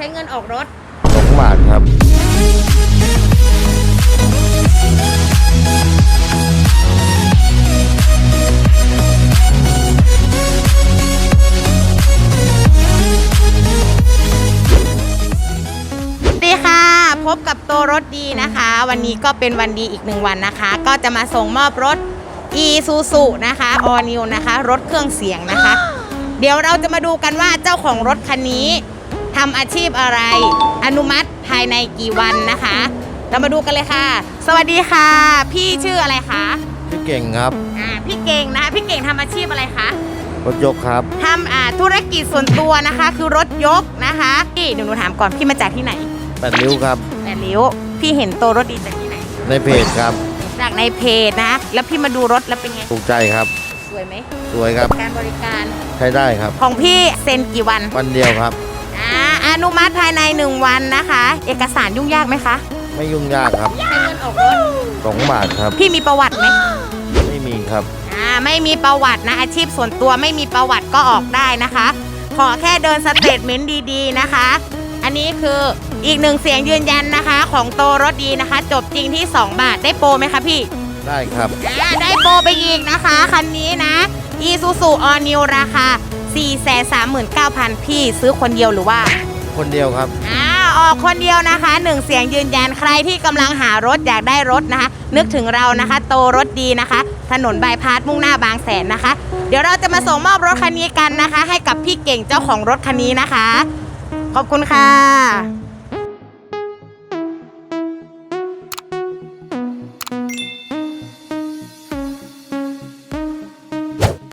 ช้เงินออกรถ สองบาทครับ สวัสดีค่ะ พบกับโตรถดีนะคะ วันนี้ก็เป็นวันดีอีกหนึ่งวันนะคะ ก็จะมาส่งมอบรถ e s u s u นะคะ All New นะคะ รถเครื่องเสียงนะคะ เดี๋ยวเราจะมาดูกันว่าเจ้าของรถคันนี้ ทำอาชีพอะไร อนุมัติภายในกี่วันนะคะ เรามาดูกันเลยค่ะ สวัสดีค่ะ พี่ชื่ออะไรคะพี่เก่งครับอ่าพี่เก่งนะคะพี่เก่งทำอาชีพอะไรคะรถยกครับทำอ่าธุรกิจส่วนตัวนะคะ คือรถยกนะคะพี่เดี๋ยวหนูถามก่อนพี่มาจากที่ไหนแปดริ้วครับ แปดริ้วพี่เห็นโตรถดีจากที่ไหน ในเพจครับจากในเพจนะ แล้วพี่มาดูรถแล้วเป็นไงถูกใจครับ สวยไหมสวยครับ การบริการใช้ได้ครับ ของพี่เซ็นกี่วันวันเดียวครับ อ่าอนุมัติภายใน 1 วันนะคะ เอกสารยุ่งยากไหมคะไม่ยุ่งยากครับใช้เงินออกรถสองบาทครับ พี่มีประวัติไหมไม่มีครับ อ่าไม่มีประวัตินะอาชีพส่วนตัวไม่มีประวัติก็ออกได้นะคะ ขอแค่เดินสเตทเมนต์ดีๆนะคะ อันนี้คืออีกหนึ่งเสียงยืนยันนะคะ ของโตรถดีนะคะ จบจริงที่ 2 บาทได้โปรไหมคะพี่ ได้ครับ อ่าได้โปรไปอีกนะคะ คันนี้นะ Isuzu All New ราคา 439,000 พี่ซื้อคนเดียวหรือว่า คนเดียวครับ อ่าออกคนเดียวนะคะหนึ่งเสียงยืนยันใครที่กำลังหารถอยากได้รถนะคะ นึกถึงเรานะคะ โตรถดีนะคะ ถนนบายพาสมุ่งหน้าบางแสนนะคะ เดี๋ยวเราจะมาส่งมอบรถคันนี้กันนะคะ ให้กับพี่เก่งเจ้าของรถคันนี้นะคะ ขอบคุณค่ะ